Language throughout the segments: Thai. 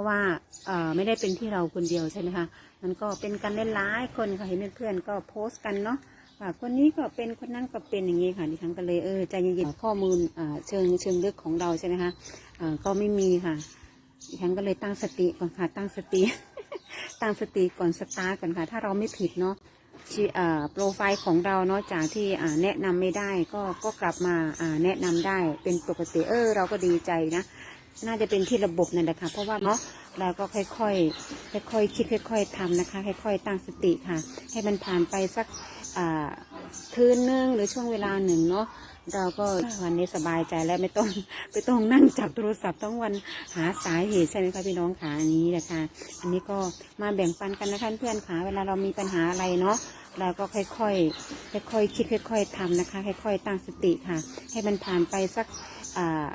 ราะว่าเออไม่ได้เป็นที่เราคนเดียวใช่ไหมคะมันก็เป็นกันหลายๆคนค่ะเห็นเพื่อนๆก็โพสต์กันเนาะว่าคนนี้ก็เป็นคนนั้นก็เป็นอย่างนี้ค่ะดิฉันก็เลยเออใจเย็นๆข้อมูลอ่าเชิงเชิงลึกของเราใช่ไหมคะอ่าก็ไม่มีค่ะดิฉันก็เลยตั้งสติก่อนค่ะตั้งสติตั้งสติก่อนสตาร์ทก่อนค่ะ ถ้าเราไม่ผิดเนาะชีอ่าโปรไฟล์ของเราเนาะจากที่แนะนำไม่ได้ก็ก็กลับมาแนะนำได้เป็นปกติเออ เราก็ดีใจนะ น่าจะเป็นที่ระบบนั่นแหละค่ะ เพราะว่าเนาะเราก็ค่อยๆค่อยๆคิดค่อย ๆทำนะคะ ค่อย ๆ ตั้งสติค่ะ ให้มันผ่านไปสักอ่าคืนนึงหรือช่วงเวลาหนึ่งเนาะเราก็วันนี้สบายใจแล้วไม่ต้องไม่ต้องนั่งจับโทรศัพท์ทั้งวันหาสาเหตุใช่ไหมคะพี่น้องขาอันนี้นะคะ อันนี้ก็มาแบ่งปันกันนะคะเพื่อนขาเวลาเรามีปัญหาอะไรเนาะเราก็ค่อยๆค่อยๆคิดค่อย ๆทำนะคะ ค่อย ๆ ตั้งสติค่ะ ให้มันผ่านไปสักอ่า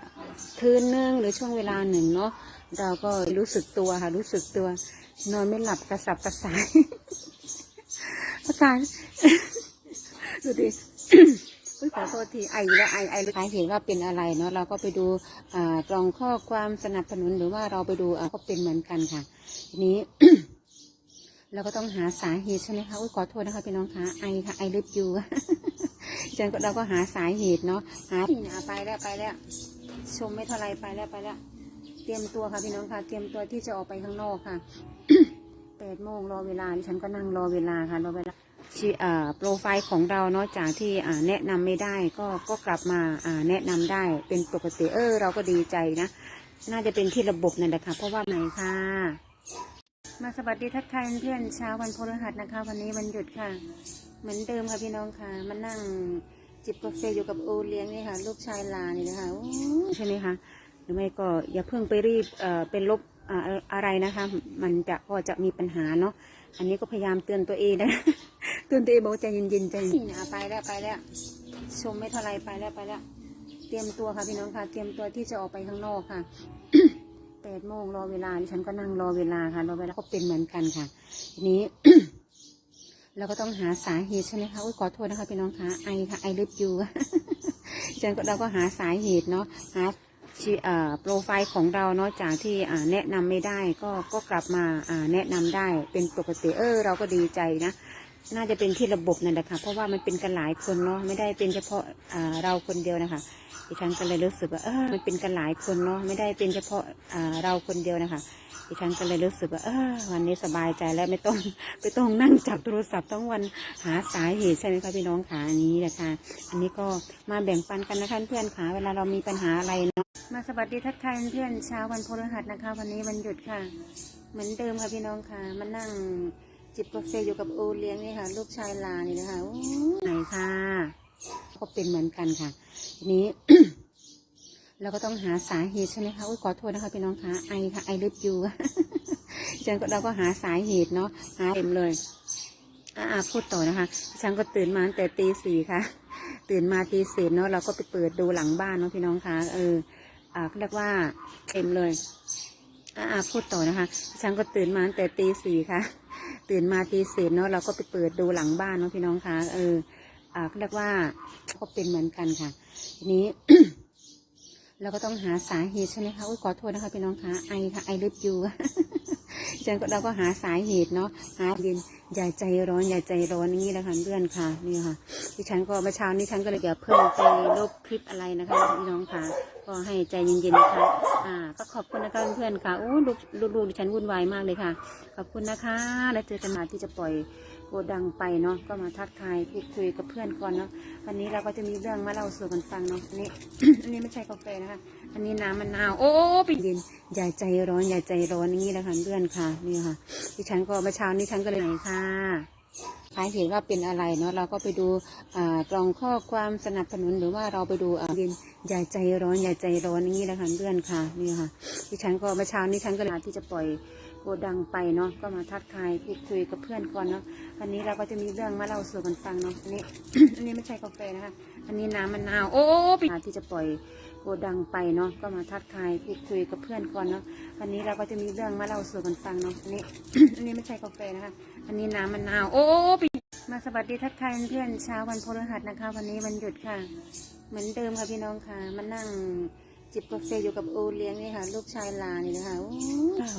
คืนนึงหรือช่วงเวลาหนึ่งเนาะเราก็รู้สึกตัวค่ะ รู้สึกตัวนอนไม่หลับกระสับกระส่ายอาการดูดิขอโทษทีไอแล้วไอไอสาเหตุว่าเป็นอะไรเนาะเราก็ไปดูอ่ากล่องข้อความสนับสนุนหรือว่าเราไปดูอ่าก็เป็นเหมือนกันค่ะ ทีนี้เราก็ต้องหาสาเหตุใช่ไหมคะอุ้ยขอโทษนะคะพี่น้องคะไอค่ะไอลึกอยู่จังก็เราก็หาสาเหตุเนาะหาไปแล้วไปแล้ว ชมไม่เท่าไรไปแล้วไปแล้ว เตรียมตัวค่ะพี่น้องค่ะ เตรียมตัวที่จะออกไปข้างนอกค่ะแปดโมงรอเวลาดิฉันก็นั่งรอเวลาค่ะรอเวลาชีอ่าโปรไฟล์ของเราเนาะจากที่อ่าแนะนำไม่ได้ก็ก็กลับมาอ่าแนะนำได้เป็นปกติเออ เราก็ดีใจนะ น่าจะเป็นที่ระบบนั่นแหละค่ะ เพราะว่าไหนค่ะ มาสวัสดีทักทายเพื่อนเช้าวันพฤหัสนะคะ วันนี้วันหยุดค่ะ เหมือนเดิมค่ะพี่น้องค่ะมานั่ง จิบกาแฟอยู่กับโอเลี้ยงนี่ค่ะลูกชายลานี่นะคะโอ้ใช่ไหมคะหรือไม่ก็อย่าเพิ่งไปรีบเอ่อเป็นลบอ่าอะไรนะคะ มันจะก็จะมีปัญหาเนาะอันนี้ก็พยายามเตือนตัวเองนะเตือนตัวเองบอกว่าใจเย็นๆใจเย็นๆไปแล้วไปแล้วชมไม่เท่าไรไปแล้วไปแล้วเตรียมตัวค่ะพี่น้องค่ะ เตรียมตัวที่จะออกไปข้างนอกค่ะแปดโมงรอเวลาดิฉันก็นั่งรอเวลาค่ะรอเวลาก็เป็นเหมือนกันค่ะทีนี้ เราก็ต้องหาสาเหตุใช่ไหมคะอุ้ยขอโทษนะคะพี่น้องคะไอค่ะไอลึกอยู่จังก็เราก็หาสาเหตุเนาะหาชีอ่าโปรไฟล์ของเราเนาะจากที่อ่าแนะนำไม่ได้ก็ก็กลับมาอ่าแนะนำได้เป็นปกติเออเราก็ดีใจนะ น่าจะเป็นที่ระบบนั่นแหละค่ะเพราะว่ามันเป็นกันหลายคนเนาะไม่ได้เป็นเฉพาะอ่าเราคนเดียวนะคะดิฉันก็เลยรู้สึกว่าเออมันเป็นกันหลายคนเนาะไม่ได้เป็นเฉพาะอ่าเราคนเดียวนะคะ ดิฉันก็เลยรู้สึกว่าเออวันนี้สบายใจแล้วไม่ต้องไม่ต้องนั่งจับโทรศัพท์ทั้งวันหาสาเหตุใช่ไหมคะพี่น้องขาอันนี้แหละคะอันนี้ก็มาแบ่งปันกันนะคะเพื่อนขาเวลาเรามีปัญหาอะไรเนาะมาสวัสดีทักทายเพื่อนเช้าวันพฤหัสนะคะ วันนี้วันหยุดค่ะ เหมือนเดิมค่ะพี่น้องค่ะมานั่งจิบกาแฟอยู่กับโอเลี้ยงนี่ค่ะลูกชายลานี่นะคะโอ้ไหนค่ะก็เป็นเหมือนกันค่ะทีนี้ เราก็ต้องหาสาเหตุใช่ไหมคะอุ้ยขอโทษนะคะพี่น้องคะไอค่ะไอลึกอยู่จังก็เราก็หาสาเหตุเนาะหาเต็มเลยอ่าพูดต่อนะคะฉันก็ตื่นมาแต่ตีสี่ค่ะ ตื่นมาตีสี่เนาะเราก็ไปเปิดดูหลังบ้านเนาะพี่น้องคะเอออ่าเรียกว่าเต็มเลยอ่าพูดต่อนะคะฉันก็ตื่นมาแต่ตีสี่ค่ะ ตื่นมาตีสี่เนาะเราก็ไปเปิดดูหลังบ้านเนาะพี่น้องคะเอออ่าเขาเรียกว่าก็เป็นเหมือนกันค่ะ ทีนี้ เราก็ต้องหาสาเหตุใช่ไหมคะอุ้ยขอโทษนะคะพี่น้องคะไอค่ะไอลึกอยู่ จังก็เราก็หาสาเหตุเนาะหาเย็นอย่าใจร้อนอย่าใจร้อนอย่างนี้แหละค่ะเพื่อนค่ะนี่ค่ะดิฉันก็เมื่อเช้านี้ฉันก็เลยอย่าเพิ่งไปลบคลิปอะไรนะคะพี่น้องค่ะ ก็ให้ใจเย็นๆนะคะอ่าก็ขอบคุณนะคะเพื่อนๆค่ะโอ้ลูกลูกๆดิฉันวุ่นวายมากเลยค่ะ ขอบคุณนะคะ แล้วเจอกันมาที่จะปล่อยโกดังไปเนาะก็มาทักทายพูดคุยกับเพื่อนก่อนเนาะวันนี้เราก็จะมีเรื่องมาเล่าสู่กันฟังเนาะอันนี้อันนี้ไม่ใช่กาแฟนะคะ อันนี้น้ำมะนาว โอ้ไปเย็นอย่าใจร้อนอย่าใจร้อนอย่างนี้แหละค่ะเพื่อนค่ะนี่ค่ะดิฉันก็เมื่อเช้านี้ฉันก็เลยไหนค่ะสาเหตุว่าเป็นอะไรเนาะเราก็ไปดูอ่ากล่องข้อความสนับสนุนหรือว่าเราไปดูอ่าเย็นอย่าใจร้อนอย่าใจร้อนอย่างนี้แหละค่ะเพื่อนค่ะนี่ค่ะดิฉันก็เมื่อเช้านี้ฉันก็เลยที่จะปล่อยโกดังไปเนาะก็มาทักทายพูดคุยกับเพื่อนก่อนเนาะวันนี้เราก็จะมีเรื่องมาเล่าสู่กันฟังเนาะอันนี้อันนี้ไม่ใช่กาแฟนะคะ อันนี้น้ำมะนาว โอ้ไปที่จะปล่อยโกดังไปเนาะ ก็มาทักทายพูดคุยกับเพื่อนก่อนเนาะ วันนี้เราก็จะมีเรื่องมาเล่าสู่กันฟังเนาะ อันนี้ อันนี้ไม่ใช่กาแฟนะคะ อันนี้น้ำมะนาว โอ้ไปมาสวัสดีทักทายเพื่อนเช้าวันพฤหัสนะคะ วันนี้วันหยุดค่ะ เหมือนเดิมค่ะพี่น้องค่ะ มานั่ง จิบกาแฟอยู่กับโอเลี้ยงนี่ค่ะ ลูกชายลานี่นะคะโอ้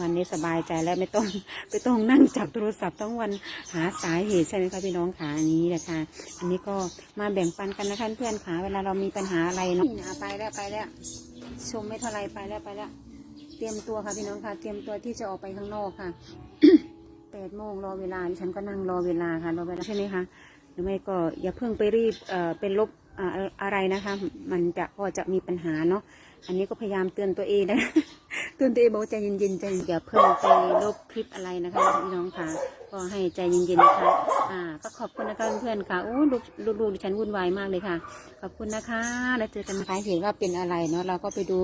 วันนี้สบายใจแล้วไม่ต้องไม่ต้องนั่งจับโทรศัพท์ทั้งวันหาสาเหตุใช่ไหมคะพี่น้องขาอันนี้แหละค่ะอันนี้ก็มาแบ่งปันกันนะคะเพื่อนขาเวลาเรามีปัญหาอะไรเนาะนี่นะไปแล้วไปแล้ว ชมไม่เท่าไรไปแล้วไปแล้ว เตรียมตัวค่ะพี่น้องค่ะ เตรียมตัวที่จะออกไปข้างนอกค่ะแปดโมงรอเวลาดิฉันก็นั่งรอเวลาค่ะรอเวลาใช่ไหมคะหรือไม่ก็อย่าเพิ่งไปรีบเอ่อเป็นลบอ่าอะไรนะคะ มันจะพอจะมีปัญหาเนาะ อันนี้ก็พยายามเตือนตัวเองนะเตือนตัวเองบอกใจเย็นๆใจอย่าเพิ่งไปลบคลิปอะไรนะคะพี่น้องค่ะ ก็ให้ใจเย็นๆนะคะอ่าก็ขอบคุณนะคะเพื่อนๆค่ะโอ้ลูกลูกลูดิฉันวุ่นวายมากเลยค่ะ ขอบคุณนะคะ แล้วเจอกันสาเหตุว่าเป็นอะไรเนาะเราก็ไปดู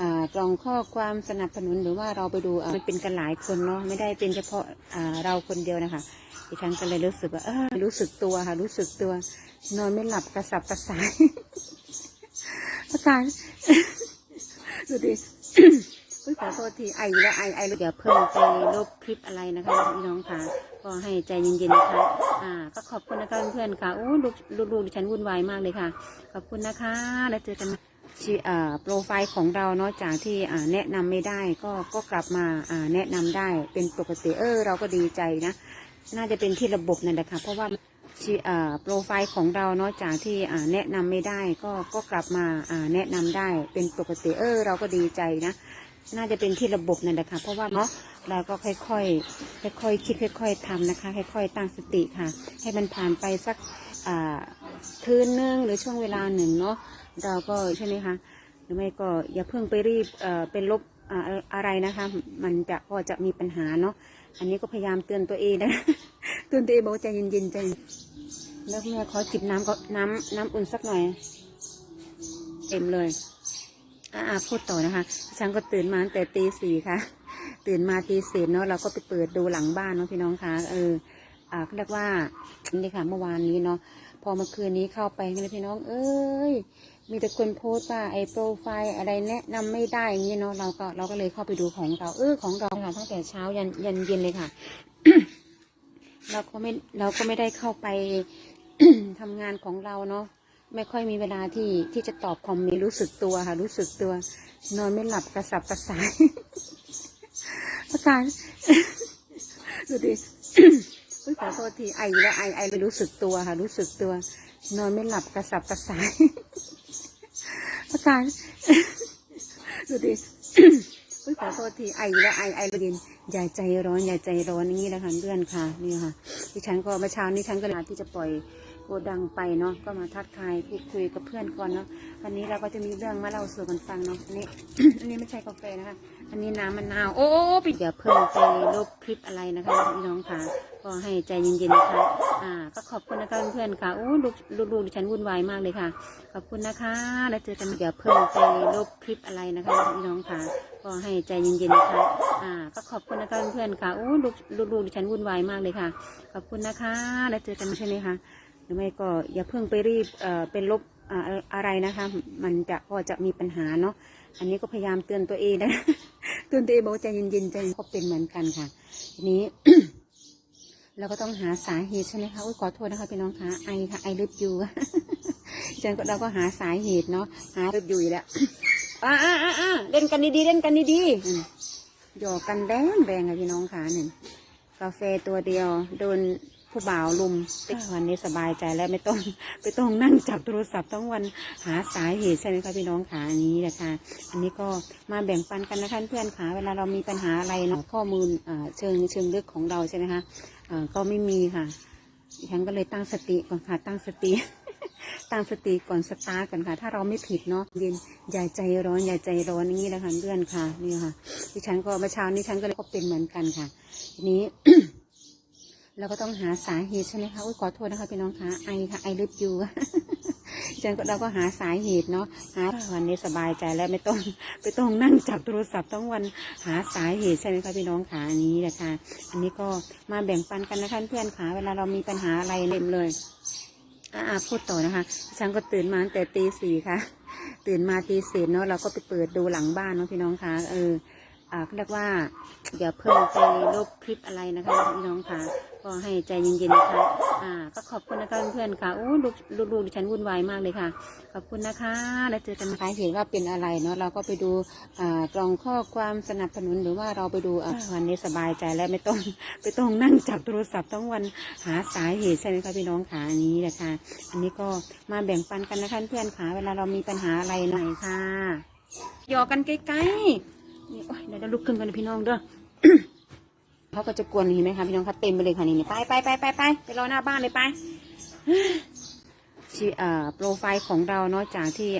อ่ากล่องข้อความสนับสนุนหรือว่าเราไปดูอ่ามันเป็นกันหลายคนเนาะไม่ได้เป็นเฉพาะอ่าเราคนเดียวนะคะดิฉันก็เลยรู้สึกว่าเออรู้สึกตัวค่ะ รู้สึกตัวนอนไม่หลับกระสับกระส่ายอาการ ดูดิอุ๊ยขอโทษทีไอแล้วไอไอเดี๋ยวเพิ่งไปลบคลิปอะไรนะคะพี่น้องค่ะ ก็ให้ใจเย็นๆนะคะ อ่า ก็ขอบคุณนะคะเพื่อนๆค่ะโอ้ลูกลูกดิฉันวุ่นวายมากเลยค่ะ ขอบคุณนะคะ แล้วเจอกันชีอ่าโปรไฟล์ของเราเนาะจากที่แนะนำไม่ได้ก็ก็กลับมาแนะนำได้เป็นปกติเออเราก็ดีใจนะ น่าจะเป็นที่ระบบนั่นแหละค่ะเพราะว่า โปรไฟล์ของเราเนาะจากที่แนะนำไม่ได้ก็ก็กลับมาแนะนำได้เป็นปกติเออเราก็ดีใจนะ น่าจะเป็นที่ระบบนั่นแหละค่ะ เพราะว่าเนาะเราก็ค่อยๆค่อยๆคิดค่อย ๆทำนะคะ ค่อย ๆตั้งสติค่ะ ให้มันผ่านไปสักอ่าคืนนึงหรือช่วงเวลาหนึ่งเนาะเราก็ใช่ไหมคะหรือไม่ก็อย่าเพิ่งไปรีบเป็นลบอะไรนะคะ มันจะพอจะมีปัญหาเนาะอันนี้ก็พยายามเตือนตัวเองนะ เตือนตัวเองบอกว่าใจเย็นๆใจแล้วแม่ขอจิบน้ำก็น้ำน้ำอุ่นสักหน่อย เต็มเลยอ่าพูดต่อนะคะฉันก็ตื่นมาตั้งแต่ตีสี่ค่ะ ตื่นมาตีสี่เนาะเราก็ไปเปิดดูหลังบ้านเนาะพี่น้องคะเอออ่าเรียกว่านี่ค่ะ เมื่อวานนี้เนาะพอเมื่อคืนนี้เข้าไปเลยพี่น้อง เอ้ยมีแต่คนโพสต์ว่าไอ้โปรไฟล์อะไรแนะนำไม่ได้อย่างนี้เนาะเราก็เราก็เลยเข้าไปดูของเราเออของเราค่ะตั้งแต่เช้ายันยันเย็นเลยค่ะ เราก็ไม่เราก็ไม่ได้เข้าไปทำงานของเราเนาะไม่ค่อยมีเวลาที่ที่จะตอบคอมเมนต์รู้สึกตัวค่ะ รู้สึกตัวนอนไม่หลับกระสับกระส่ายอาการดูดิขอโทษทีไอแล้วไอไอเลยรู้สึกตัวค่ะ รู้สึกตัวนอนไม่หลับกระสับกระส่ายอาการดูดิ อุ้ยขอโทษทีไอแล้วไอไอเลยดินอย่าใจร้อนอย่าใจร้อนอย่างนี้นะคะเพื่อนค่ะนี่ค่ะดิฉันก็เมื่อเช้านี้ฉันก็ลาที่จะปล่อยโกดังไปเนาะก็มาทักทายพูดคุยกับเพื่อนก่อนเนาะวันนี้เราก็จะมีเรื่องมาเล่าสู่กันฟังเนาะอันนี้อันนี้ไม่ใช่กาแฟนะคะ อันนี้น้ำมะนาว โอ้ไปิดอย่าเพิ่งไปลบคลิปอะไรนะคะพี่น้องค่ะ ก็ให้ใจเย็นๆนะคะ อ่า ก็ขอบคุณนะคะเพื่อนๆค่ะ โอ้ลูกลูกลูดิฉันวุ่นวายมากเลยค่ะ ขอบคุณนะคะ แล้วเจอกันอย่าเพิ่งไปลบคลิปอะไรนะคะพี่น้องค่ะ ก็ให้ใจเย็นๆนะคะ อ่า ก็ขอบคุณนะคะเพื่อนๆค่ะ โอ้ลูกลูกลูกดิฉันวุ่นวายมากเลยค่ะ ขอบคุณนะคะ แล้วเจอกันใช่ไหมคะ หรือไม่ก็อย่าเพิ่งไปรีบ เอ่อ เป็นลบอ่าอะไรนะคะ มันจะพอจะมีปัญหาเนาะ อันนี้ก็พยายามเตือนตัวเองนะ เตือนตัวเองบอกใจเย็นๆใจเย็นก็เป็นเหมือนกันค่ะ ทีนี้ เราก็ต้องหาสาเหตุใช่ไหมคะอุ้ยขอโทษนะคะพี่น้องคะไอค่ะไอลึบอยู่จันก็เราก็หาสาเหตุเนาะหาลึบอยู่อีแล้วอ่าอ่าอ่าเล่นกันดีๆเล่นกันดีๆหยอกกันแดงแดงค่ะพี่น้องคะหนึ่งกาแฟตัวเดียวโดน ผู้บ่าวลุมวันนี้สบายใจแล้วไม่ต้องไม่ต้องนั่งจับโทรศัพท์ทั้งวันหาสาเหตุใช่ไหมคะพี่น้องขาอันนี้แหละค่ะอันนี้ก็มาแบ่งปันกันนะคะเพื่อนขาเวลาเรามีปัญหาอะไรเนาะข้อมูลอ่าเชิงเชิงลึกของเราใช่ไหมคะอ่าก็ไม่มีค่ะดิฉันก็เลยตั้งสติก่อนค่ะตั้งสติตั้งสติก่อนสตาร์ทก่อนค่ะ ถ้าเราไม่ผิดเนาะเย็นอย่าใจร้อนอย่าใจร้อนอย่างนี้แหละค่ะเพื่อนค่ะนี่ค่ะดิฉันก็เมื่อเช้านี้ฉันก็เลยก็เป็นเหมือนกันค่ะ ทีนี้ เราก็ต้องหาสาเหตุใช่ไหมคะอุ้ยขอโทษนะคะพี่น้องคะไอค่ะไอลึบอยู่ฉันก็เราก็หาสาเหตุเนาะหาวันนี้สบายใจแล้วไม่ต้องไม่ต้องนั่งจับโทรศัพท์ทั้งวันหาสาเหตุใช่ไหมคะพี่น้องขาอันนี้แหละคะ อันนี้ก็มาแบ่งปันกันนะคะเพื่อนขาเวลาเรามีปัญหาอะไรเต็มเลยอ่าพูดต่อนะคะฉันก็ตื่นมาตั้งแต่ตีสี่ค่ะ ตื่นมาตีสี่เนาะเราก็ไปเปิดดูหลังบ้านเนาะพี่น้องคะเออ อ่าเขาเรียกว่าอย่าเพิ่งไปลบคลิปอะไรนะคะพี่น้องค่ะก็ให้ใจเย็นๆนะคะอ่าก็ขอบคุณนะคะเพื่อนๆค่ะอู้ลูกลูกดิฉันวุ่นวายมากเลยค่ะ ขอบคุณนะคะ แล้วเจอกันนะคะเห็นว่าเป็นอะไรเนาะเราก็ไปดูอ่ากล่องข้อความสนับสนุนหรือว่าเราไปดูอะวันนี้สบายใจแล้วไม่ต้องไม่ต้องนั่งจับโทรศัพท์ทั้งวันหาสาเหตุใช่ไหมคะพี่น้องขาอันนี้แหละคะ อันนี้ก็มาแบ่งปันกันนะคะเพื่อนๆค่ะเวลาเรามีปัญหาอะไรหน่อยค่ะหยอกกันใกล้ๆ นี่โอ้ยเดี๋ยวลุกขึ้นกันนะพี่น้องเด้อเขาก็จะกวนเห็นไหมคะพี่น้องคะเต็มไปเลยค่ะนี่นี่ไปไปไปไปไปไปรอหน้าบ้านเลยไปชีอ่าโปรไฟล์ของเราเนาะจากที่